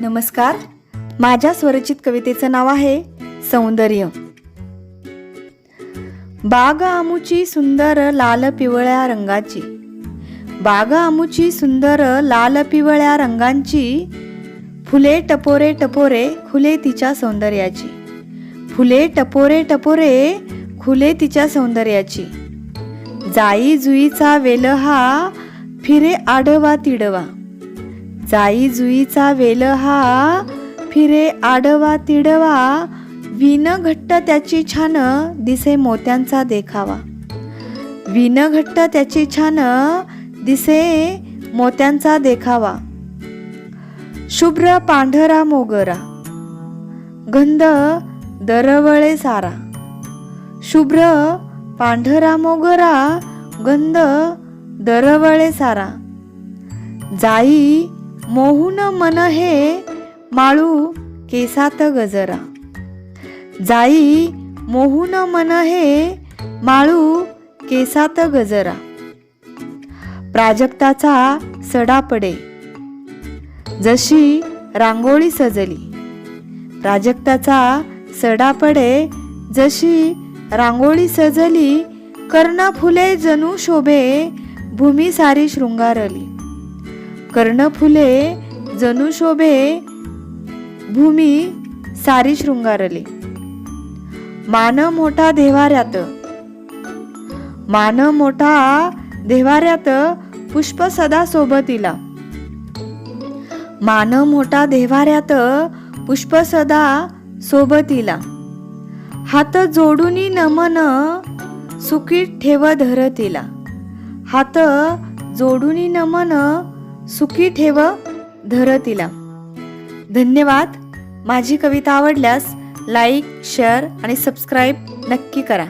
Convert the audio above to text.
नमस्कार. माझ्या स्वरचित कवितेचं नाव आहे सौंदर्य. बाग आमुची सुंदर लाल पिवळ्या रंगाची. बाग आमुची सुंदर लाल पिवळ्या रंगांची. फुले टपोरे टपोरे खुले तिच्या सौंदर्याची. फुले टपोरे टपोरे खुले तिच्या सौंदर्याची. जाई जुईचा वेल हा फिरे आडवा तिडवा. जाई जुईचा वेल हा फिरे आडवा तिडवा विन घट्ट त्याची छान दिसे मोत्यांचा देखावा. विन घट्ट त्याची छान दिसे मोत्यांचा देखावा. शुभ्र पांढरा मोगरा. गंध दरवळे सारा. शुभ्र पांढरा मोगरा गंध दरवळे सारा. जाई मोहून मन हे माळू केसात गजरा. जाई मोहून मन हे माळू केसात गजरा. प्राजक्ताचा सडा पडे. जशी रांगोळी सजली. प्राजक्ताचा सडा पडे जशी रांगोळी सजली कर्ण फुले जणू शोभे भूमी सारी शृंगारली. कर्ण फुले शोभे भूमी सारी शृंगारली. मान मोठा देवाऱ्यात. मान मोठा देवाऱ्यात पुष्प सदा सोबतीला. मान मोठा देवाऱ्यात पुष्प सदा सोबतीला. हात जोडूनी नमन सुखी ठेव धरतीला. हात जोडूनी नमन सुखी ठेव धरतीला धन्यवाद. माझी कविता आवडल्यास लाईक शेअर आणि सबस्क्राईब नक्की करा.